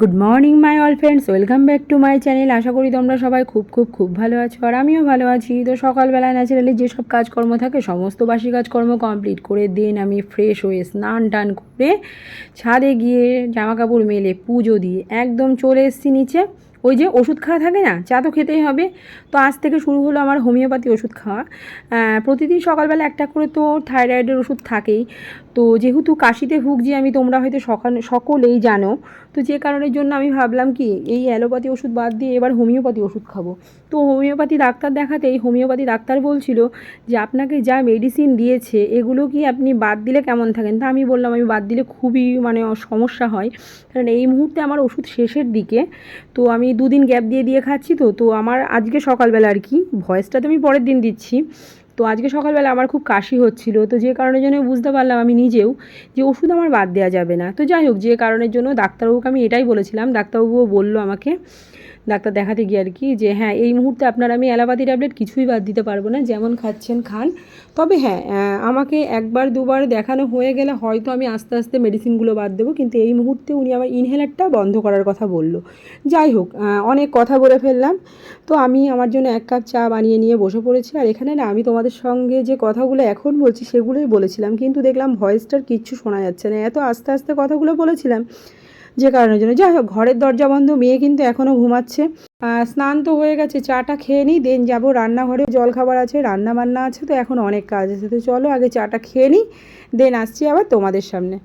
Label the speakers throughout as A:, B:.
A: Good morning my all friends welcome back to my channel আশা করি তোমরা সবাই খুব খুব খুব ভালো আছো আর আমিও ভালো আছি। তো সকালবেলা ন্যাচারালি যেসব কাজকর্ম থাকে, সমস্ত বাসি কাজকর্ম কমপ্লিট করে দিন আমি ফ্রেশ হয়ে স্নান টান করে ছাদে গিয়ে জামা কাপড় মেলে, পুজো দিয়ে একদম চলে এসেছি নিচে। ওই যে ওষুধ খাওয়া থাকে না, চা তো খেতেই হবে। তো আজ থেকে শুরু হলো আমার হোমিওপ্যাথি ওষুধ খাওয়া। প্রতিদিন সকালবেলা একটা করে তো থাইরয়েডের ওষুধ থাকেই। তো যেহেতু কাশিতে ভুগছি, আমি তোমরা হয়তো সকাল, সকলেই জানো। তো যে কারণের জন্য আমি ভাবলাম কি, এই অ্যালোপ্যাথি ওষুধ বাদ দিয়ে এবার হোমিওপ্যাথি ওষুধ খাব। তো হোমিওপ্যাথি ডাক্তার দেখাতেই হোমিওপ্যাথি ডাক্তার বলছিল যে, আপনাকে যা মেডিসিন দিয়েছে, এগুলো কি আপনি বাদ দিলে কেমন থাকেন? তা আমি বললাম, আমি বাদ দিলে খুবই মানে সমস্যা হয়। কারণ এই মুহূর্তে আমার ওষুধ শেষের দিকে, তো আমি দুদিন গ্যাপ দিয়ে দিয়ে খাচ্ছি তো তো আমার আজকে সকালবেলা আর কি, ভয়েসটা তো আমি পরের দিন দিচ্ছি। তো আজকে সকালবেলা আমার খুব কাশি হচ্ছিল, তো যে কারণের জন্য বুঝতে পারলাম আমি নিজেও যে ওষুধ আমার বাদ দেওয়া যাবে না। তো যাই হোক, যে কারণের জন্য ডাক্তারবাবুকে আমি এটাই বলেছিলাম, ডাক্তারবাবুও বলল আমাকে, ডাক্তার দেখাতে গিয়ে আর কি, যে হ্যাঁ এই মুহূর্তে আপনার আমি অ্যালোপ্যাথি ট্যাবলেট কিছুই বাদ দিতে পারব না, যেমন খাচ্ছেন, খান। তবে হ্যাঁ আমাকে একবার, দুবার দেখানো হয়ে গেলে হয়তো আমি আস্তে আস্তে মেডিসিনগুলো বাদ দেবো, কিন্তু এই মুহূর্তে উনি আমার ইনহেলারটা বন্ধ করার কথা বলল। যাই হোক অনেক কথা বলে ফেললাম। তো আমি আমার জন্য এক কাপ চা বানিয়ে নিয়ে বসে পড়েছি, আর এখানে না আমি তোমাদের সঙ্গে যে কথাগুলো এখন বলছি সেগুলোই বলেছিলাম, কিন্তু দেখলাম ভয়েসটার কিচ্ছু শোনা যাচ্ছে না। এত আস্তে আস্তে কথাগুলো বলেছিলাম যে কারণের জন্য। যাই হোক, ঘরের দরজা বন্ধ, মেয়ে কিন্তু এখনও ঘুমাচ্ছে। স্নান তো হয়ে গেছে চাটা খেয়ে নিই, দেন যাব রান্নাঘরে। জল খাবার আছে রান্না বান্না আছে, তো এখন অনেক কাজ আছে। তো চলো আগে চাটা খেয়ে নিই, দেন আসছি আবার তোমাদের সামনে।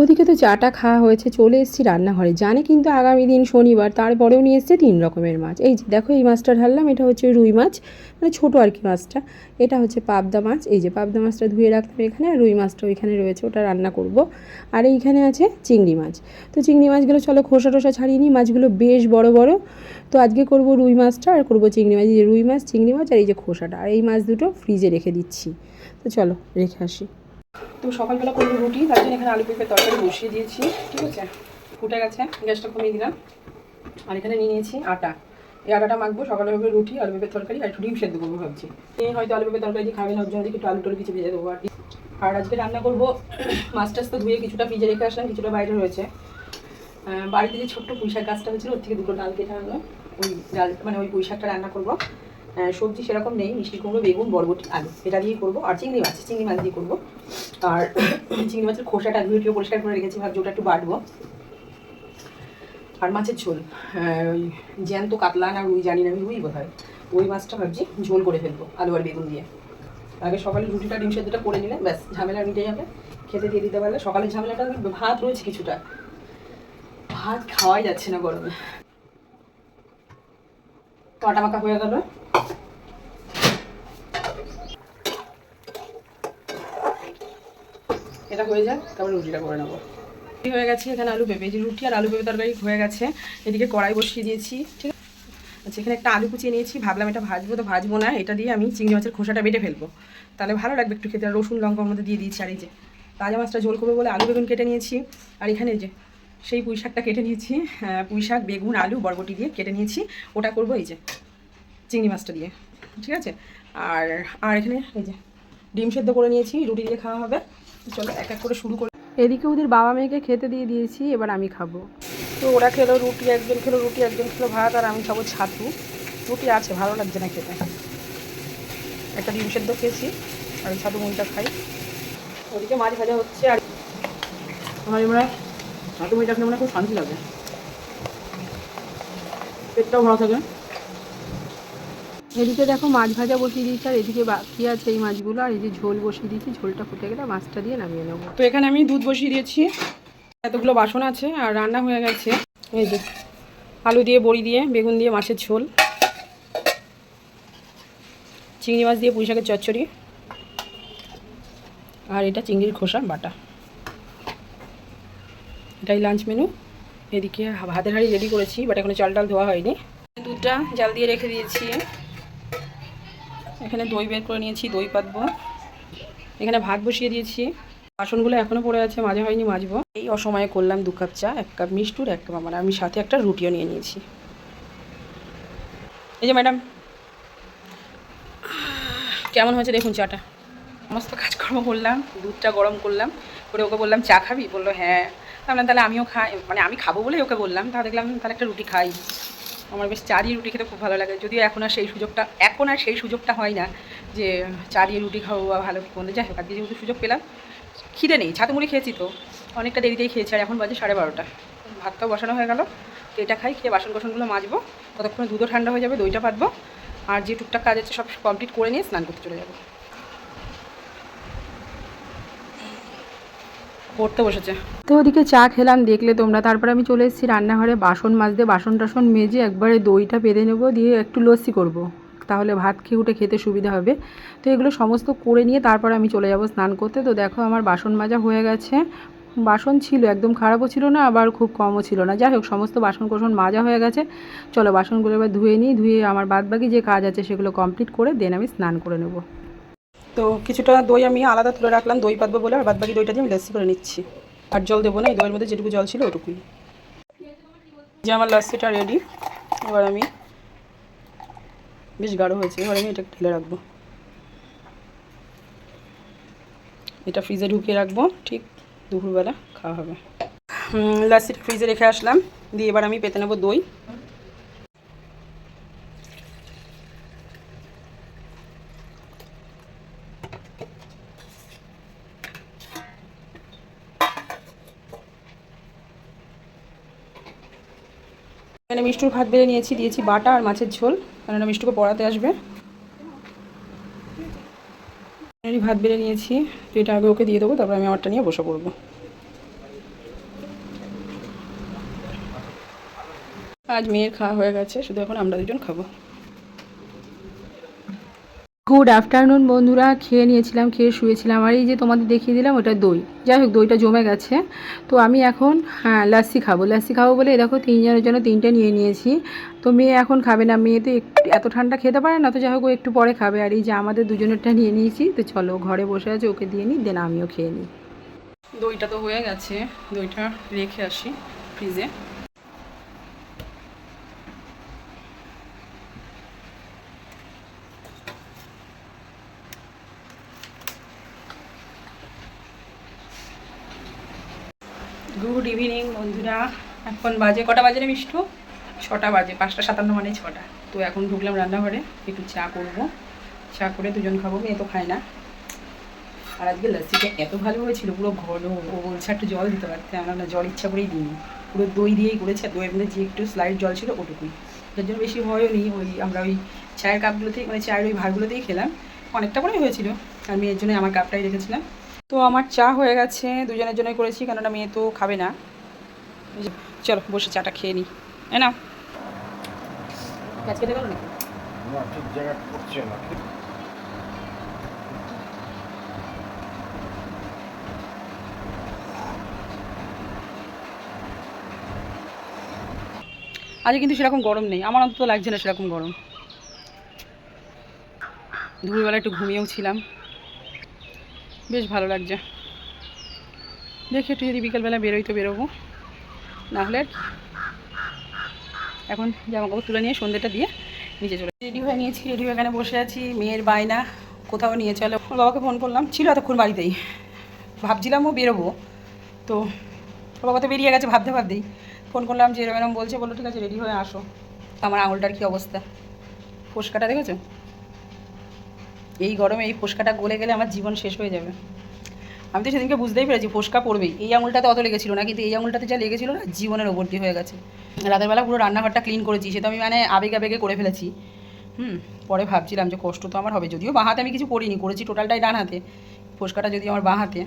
A: ওদিকে তো চাটা খাওয়া হয়েছে, চলে এসেছি রান্নাঘরে। জানে কিন্তু আগামী দিন শনিবার, তারপরেও নিয়ে এসছে তিন রকমের মাছ। এই যে দেখো, এই মাছটা ঢাললাম, এটা হচ্ছে রুই মাছ মানে ছোটো আর কি মাছটা। এটা হচ্ছে পাবদা মাছ, এই যে পাবদা মাছটা ধুয়ে রাখলাম এখানে, আর রুই মাছটা ওইখানে রয়েছে, ওটা রান্না করব। আর এইখানে আছে চিংড়ি মাছ। তো চিংড়ি মাছগুলো চলো খোসা টোসা ছাড়িয়ে নিই, মাছগুলো বেশ বড় বড়। তো আজকে করব রুই মাছটা, আর করব চিংড়ি মাছ। এই যে রুই মাছ, চিংড়ি মাছ, আর এই যে খোসাটা। আর এই মাছ দুটো ফ্রিজে রেখে দিচ্ছি। তো চলো, রেখে আসি। তো সকালবেলা করব রুটি, তার জন্য এখানে আলু পেঁপে তরকারি বসিয়ে দিয়েছি, ঠিক আছে? ফুটে গেছে, গ্যাসটা কমিয়ে দিলাম। আর এখানে নিয়ে নিয়েছি আটা। এই আটাটা মাখবো, সকালে হবে রুটি, আলু পেঁপের তরকারি, আর ডিম সেদ্ধ করব ভাবছি। এই হয়তো আলু পেঁপের তরকারি দিয়ে খাবে না ওর জন্য একটু আলু টলু কিছু ভেজে দেবো আর। আর আজকে রান্না করব মাছ টাছ তো ধুয়ে কিছুটা ফ্রিজে রেখে আসলাম, কিছুটা বাইরে রয়েছে। বাড়িতে যে ছোট্ট পুঁইশাক গাছটা হয়েছিল, ওর থেকে দুটো ডাল কেটে আনলাম। ওই ডাল মানে ওই পুঁইশাকটা রান্না করব। সবজি সেরকম নেই, মিষ্টি কুমড়ো, বেগুন, বরবটি, আলু। এটা দিয়েই করব। আর চিংড়ি মাছ চিংড়ি মাছ দিয়ে করব। আর চিংড়ি মাছের খোসাটা ধুয়ে পরিষ্কার করে রেখেছি, ভাবছি ওটা একটু বাটবো। আর মাছের ঝোল ওই জ্যান্ত কাতলা না রুই, জানি না আমি রুই বোধ হয় ওই মাছটা ভাবছি ঝোল করে ফেলব, আলু আর বেগুন দিয়ে। আগে সকালে রুটিটা, ডিম সেদ্ধটা করে নিলে, ব্যাস, ঝামেলা মিটে যাবে। খেতে দিয়ে দিতে পারলে সকালের ঝামেলাটা, ভাত রয়েছে কিছুটা। ভাত খাওয়াই যাচ্ছে না গরমে। আটা মাখা হয়ে গেল। এটা হয়ে যায় তারপরে রুটিটা করে নেব। রুটি হয়ে গেছে এখানে আলু পেঁপে যে রুটি আর আলু পেঁপে তরকারি হয়ে গেছে। এদিকে কড়াই বসিয়ে দিয়েছি ঠিক আছে? আচ্ছা এখানে একটা আলু কুচিয়ে নিয়েছি ভাবলাম এটা ভাজবো তো ভাজবো না এটা দিয়ে আমি চিংড়ি মাছের খোসাটা বেটে ফেলব। তাহলে ভালো লাগবে একটু খেতে আর রসুন লঙ্কার মধ্যে দিয়ে দিয়েছি আর এই যে তাজা মাছটা ঝোল করব বলে আলু বেগুন কেটে নিয়েছি। আর এখানে যে সেই পুঁই শাকটা কেটে নিয়েছি হ্যাঁ, পুঁই শাক বেগুন আলু বরবটি দিয়ে কেটে নিয়েছি। ওটা করব এই যে চিংড়ি মাছটা দিয়ে ঠিক আছে? আর আর এখানে এই যে ডিম সেদ্ধ করে নিয়েছি রুটি দিয়ে খাওয়া হবে। চলো এক এক করে শুরু করে। এদিকে ওদের বাবা মেয়েকে খেতে দিয়ে দিয়েছি এবার আমি খাব। তো ওরা খেলো রুটি একজন খেলো রুটি একজন খেলো ভাত আর আমি খাব ছাতু। রুটি আছে ভালো লাগছে না খেতে। একটা ডিম সেদ্ধ খেয়েছি আর ছাতু মুড়িটা খাই। ওদিকে মাছ ভাজা হচ্ছে আর আমার ছাতু মুড়িটা খেলে মনে খুব শান্তি লাগে। পেটটাও ভালো থাকে। এদিকে দেখো মাছ ভাজা বসিয়ে দিয়েছি, আর এদিকে বাকি আছে এই মাছগুলো, আর এই যে ঝোল বসিয়ে দিয়েছি, ঝোলটা ফুটে গেলে মাছটা দিয়ে নামিয়ে নেব। তো এখানে আমি দুধ বসিয়ে দিয়েছি, এতগুলো বাসন আছে, আর রান্না হয়ে গেছে। এই যে, আলু দিয়ে, বড়ি দিয়ে, বেগুন দিয়ে মাছের ঝোল। চিংড়ি মাছ দিয়ে পুঁই শাকের চচ্চড়ি। আর এটা চিংড়ির খোসা, বাটা। এটাই লাঞ্চ মেনু। এদিকে ভাতের হাঁড়ি রেডি করেছি বাট এখনও চাল ডাল ধোয়া হয়নি। দুধটা জাল দিয়ে রেখে দিয়েছি। এখানে দই বের করে নিয়েছি, দই পাতবো। এখানে ভাত বসিয়ে দিয়েছি। বাসনগুলো এখনও পড়ে আছে, মাঝে হয়নি মাজবো। এই অসময়ে করলাম দু কাপ চা, এক কাপ মিষ্টুর, এক কাপ আমার। আমি সাথে একটা রুটিও নিয়ে নিয়েছি। এই যে ম্যাডাম, কেমন হয়েছে দেখুন চাটা? সমস্ত কাজকর্ম করলাম, দুধটা গরম করলাম, করে ওকে বললাম, চা খাবি? বলল হ্যাঁ। ভাবলাম তাহলে আমিও খাই মানে আমি খাব বলেই ওকে বললাম। তা দেখলাম, তাহলে একটা রুটি খাই। আমার বেশ চা রুটি খেতে খুব ভালো লাগে। যদিও এখন আর সেই সুযোগটা, এখন আর সেই সুযোগটা হয় না যে চা দিয়ে রুটি খাব বা ভালো কোনো যাই হোক, আজকে যেহেতু সুযোগ পেলাম, খিদে নেই ছাতু মুড়ি খেয়েছি তো। অনেকটা দেরিতেই খেয়েছি, আর এখন বাজে সাড়ে বারোটা। ভাতটাও বসানো হয়ে গেল, তো এটা খাই, খেয়ে বাসন কোসনগুলো মাজবো। ততক্ষণে দুধও ঠান্ডা হয়ে যাবে, দইটা পাতবো। আর যে টুকটাক কাজ আছে সব কমপ্লিট করে নিয়ে স্নান করতে চলে যাব। পড়তে বসেছে।
B: তো ওদিকে চা খেলাম, দেখলে তোমরা। তারপর আমি চলে এসেছি রান্নাঘরে, বাসন মাজতে বাসন টাসন মেজে একবারে দইটা বেঁধে নেব, দিয়ে একটু লস্যি করব। তাহলে ভাত খেয়ে উঠে খেতে সুবিধা হবে। তো এগুলো সমস্ত করে নিয়ে তারপর আমি চলে যাব স্নান করতে। তো দেখো আমার বাসন মাজা হয়ে গেছে। বাসন ছিল, একদম খারাপও ছিল না, আবার খুব কমও ছিল না। যাই হোক, সমস্ত বাসন কোসন মাজা হয়ে গেছে। চলো বাসনগুলো এবার ধুয়ে নিই, ধুয়ে আমার বাদবাকি যে কাজ আছে সেগুলো কমপ্লিট করে দেন আমি স্নান করে নেব।
A: তো কিছুটা দই আমি আলাদা তুলে রাখলাম দই পাতবো বলে আর বাদ বাকি দইটা দিয়ে আমি লস্যি করে নিচ্ছি। আর জল দেবো না এই দইয়ের মধ্যে যেটুকু জল ছিল ওটুকুই। যে আমার লস্যিটা রেডি এবার আমি বেশ গাঢ় হয়েছে এবার আমি এটা ঢেলে রাখব। এটা ফ্রিজে ঢুকিয়ে রাখব ঠিক দুপুরবেলা খাওয়া হবে। হুম, লস্যিটা ফ্রিজে রেখে আসলাম দিয়ে এবার আমি পেতে নেব দই। এখানে মিষ্টুর ভাত বেড়ে নিয়েছি, দিয়েছি বাটা আর মাছের ঝোল। কেননা মিষ্টুকে পড়াতে আসবে। ভাত বেড়ে নিয়েছি, তো এটা আগে ওকে দিয়ে দেবো, তারপর আমি আমারটা নিয়ে বসে পড়ব। আজ মেয়ের খাওয়া হয়ে গেছে, শুধু এখন আমরা দুজন খাব।
B: গুড আফটারনুন বন্ধুরা। খেয়ে নিয়েছিলাম, খেয়ে শুয়েছিলাম। আর এই যে তোমাদের দেখিয়ে দিলাম, ওটা দই। যাই হোক, দইটা জমে গেছে। তো আমি এখন হ্যাঁ লাস্সি খাব। লাস্সি খাব বলে দেখো, তিনজনের জন্য তিনটে নিয়ে নিয়েছি। তো মেয়ে এখন খাবে না। মেয়ে তো একটু, এত ঠান্ডা খেতে পারে না, তো যাই হোক একটু পরে খাবে। আর এই যে আমাদের দুজনেরটা নিয়ে নিয়েছি, তো চলো, ঘরে বসে আছে, ওকে দিয়ে নিই, দেন আমিও খেয়ে নিই।
A: দইটা তো হয়ে গেছে। দইটা রেখে আসি ফ্রিজে গুড ইভিনিং বন্ধুরা এখন বাজে, কটা বাজে রে মিষ্টু? ছটা বাজে, পাঁচটা সাতান্ন মানে ছটা। তো এখন ঢুকলাম রান্নাঘরে, একটু চা করব। চা করে দুজন খাব, মেয়ে তো খায় না। আর আজকে লস্যিটা এত ভালো হয়েছিল, পুরো ঘন। ও বলছে একটু জল দিতে পারতে, আমরা না জল ইচ্ছা করেই দিইনি। পুরো দই দিয়েই করেছে, দইয়ের মধ্যে যে একটু স্লাইড জল ছিল ওটুকুই। যার জন্য বেশি হয়ও নি, ওই আমরা ওই চায়ের কাপগুলোতেই মানে চায়ের ওই ভাগগুলোতেই খেলাম। অনেকটা করেই হয়েছিল, আর মেয়ের জন্য আমার কাপটাই রেখেছিলাম। তো আমার চা হয়ে গেছে, দুজনের জন্যই করেছি, কেননা মেয়ে তো খাবে না। চলো বসে চাটা খেয়ে নিই। তাই না গাছ কেটে গেল নাকি? আজকে কিন্তু সেরকম গরম নেই। আমার অন্তত লাগছে না সেরকম গরম। দুপুরবেলা একটু ঘুমিয়েও ছিলাম। বেশ ভালো লাগছে। দেখি একটু যদি বিকেলবেলা বেরোই তো বেরোবো। না হলে এখন জামা কাপড় তুলে নিয়ে সন্ধ্যেটা দিয়ে নিচে চলে রেডি হয়ে নিয়েছি, রেডি হয়ে এখানে বসে আছি, মেয়ের বায়না, কোথাও নিয়ে চলো। বাবাকে ফোন করলাম, ছিল এতক্ষণ বাড়িতেই। ভাবছিলাম ও বেরোবো, তো ওর বাবা তো বেরিয়ে গেছে ভাবতে ভাবতেই। ফোন করলাম যে এরকম বলছে, বলল, ঠিক আছে, রেডি হয়ে আসো। আমার আঙুলটার কী অবস্থা? ফোসকাটা দেখেছ? এই গরমে এই ফোসকাটা গলে গেলে আমার জীবন শেষ হয়ে যাবে। আমি তো সেদিনকে বুঝতেই পেরেছি ফোসকা পড়বেই। এই আঙুলটাতে অত লেগেছিল না কিন্তু এই আঙুলটাতে যা লেগেছিল না জীবনের ওপর দিয়ে হয়ে গেছে। রাতের বেলা পুরো রান্নাঘরটা ক্লিন করেছি সে তো আমি মানে আবেগ আবেগে করে ফেলেছি। হুম পরে ভাবছিলাম যে কষ্ট তো আমার হবে যদিও বাঁ হাতে আমি কিছু করিনি করেছি টোটালটাই ডান হাতে। ফোসকাটা যদি আমার বাঁ হাতে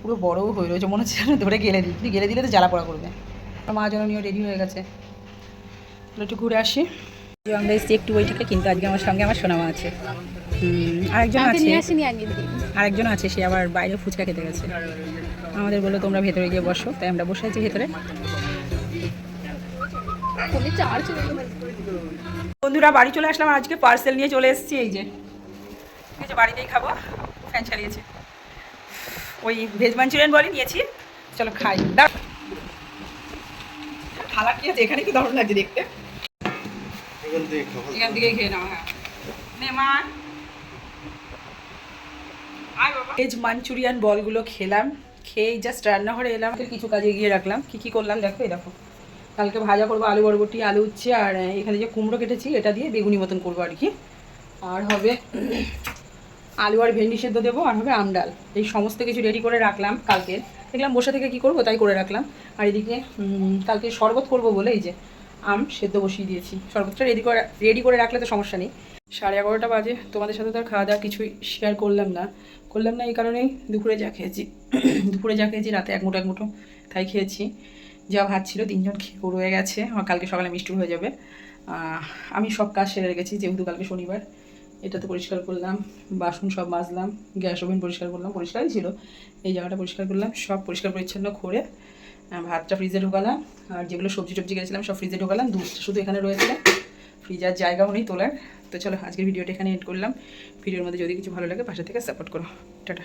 A: পুরো বড়ও হয়ে রয়েছে মনে হচ্ছে ধরে গেলে দিই। গেলে দিলে তো জ্বালা পড়া করবে। আমার মা জননীয় রেডি হয়ে গেছে। একটু ঘুরে আসি। যে আমরা এসেছি একটু বইটাকে কিন্তু আজকে আমার সঙ্গে আমার সোনামা আছে। আরেকজন আছে। আরেকজন আছে সে আবার বাইরে ফুচকা খেতে গেছে। আমাদের বলল তোমরা ভেতরে গিয়ে বসো। তাই আমরা বসে আছি ভেতরে। বন্ধুরা বাড়ি চলে আসলাম আজকে পার্সেল নিয়ে চলে এসেছি এই যে। এই যে বাড়িতেই খাব। ফ্যান চালিয়েছে ওই ভেজ মাঞ্চুরিয়ান বলে নিয়েছি। চলো খাই। থালা কি আছে? এখানে কি দারুণ লাগছে দেখতে?
C: এখান থেকে
A: এখান থেকে খেয়ে নাও হ্যাঁ। নে মা। ভেজ মাঞ্চুরিয়ান বলগুলো খেলাম, খেয়েই জাস্ট রান্নাঘরে এলাম কিছু কাজে গিয়ে রাখলাম। কি কি করলাম? দেখো, এই দেখো। কালকে ভাজা করব আলু বরবটি, আলু উচ্ছে, আর এখানে যে কুমড়ো কেটেছি, এটা দিয়ে বেগুনি মতন করব আর কি। আর হবে আলু আর ভেন্ডি সেদ্ধ দেবো, আর হবে আমডাল এই সমস্ত কিছু রেডি করে রাখলাম কালকে। দেখলাম বসে থেকে কি করব, তাই করে রাখলাম। আর এদিকে কালকে শরবত করব বলে এই যে আম সেদ্ধ বসিয়ে দিয়েছি। শরবতটা রেডি করে রেডি করে রাখলে তো সমস্যা নেই। সাড়ে এগারোটা বাজে। তোমাদের সাথে তো আর খাওয়া দাওয়া কিছুই শেয়ার করলাম না। করলাম না এই কারণেই দুপুরে যা খেয়েছি। দুপুরে যা খেয়েছি, রাতে এক মুঠো এক মুঠো তাই খেয়েছি। যা ভাত ছিল, তিনজন খেয়ে রয়ে গেছে। আমার কালকে সকালে মিষ্টি হয়ে যাবে। আমি সব কাজ সেরে রেখেছি, যেহেতু কালকে শনিবার। এটা তো পরিষ্কার করলাম, বাসন সব মাজলাম, গ্যাস ওভেন পরিষ্কার করলাম, পরিষ্কারই ছিল। এই জায়গাটা পরিষ্কার করলাম, সব পরিষ্কার পরিচ্ছন্ন করে ভাতটা ফ্রিজে ঢোকালাম। আর যেগুলো সবজি টবজি গেছিলাম সব ফ্রিজে ঢোকালাম। দুধটা শুধু এখানে রয়েছে। ফ্রিজার জায়গাও নেই তোলার। তো চলো আজকের ভিডিওটা এখানে এড করলাম। ভিডিওর মধ্যে যদি কিছু ভালো লাগে পাশে থেকে সাপোর্ট করো। টাটা।